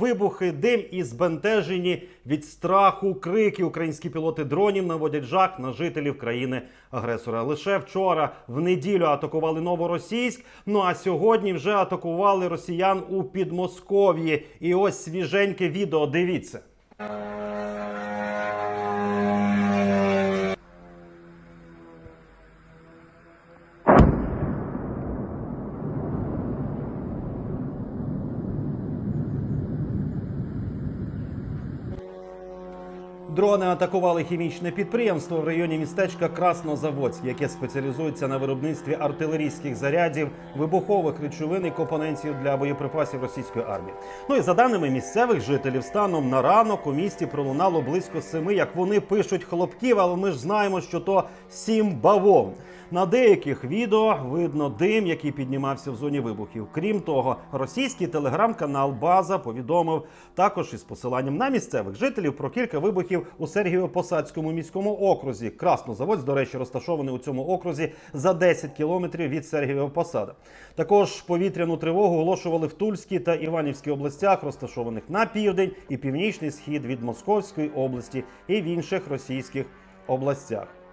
Вибухи, дим і збентежені від страху крики. Українські пілоти дронів наводять жах на жителів країни-агресора. Лише вчора, в неділю, атакували Новоросійськ. Ну а сьогодні вже атакували росіян у Підмосков'ї. І ось свіженьке відео. Дивіться. Дрони атакували хімічне підприємство в районі містечка Краснозаводськ, яке спеціалізується на виробництві артилерійських зарядів, вибухових речовин і компонентів для боєприпасів російської армії. Ну і за даними місцевих жителів, станом на ранок у місті пролунало близько семи, як вони пишуть хлопків, але ми ж знаємо, що то сім бавовн. На деяких відео видно дим, який піднімався в зоні вибухів. Крім того, російський телеграм-канал База повідомив також із посиланням на місцевих жителів про кілька вибухів у Сергієво-Посадському міському окрузі. Краснозаводськ, до речі, розташований у цьому окрузі за 10 кілометрів від Сергієва-Посада. Також повітряну тривогу оголошували в Тульській та Іванівській областях, розташованих на південь і північний схід від Московської області і в інших російських областях.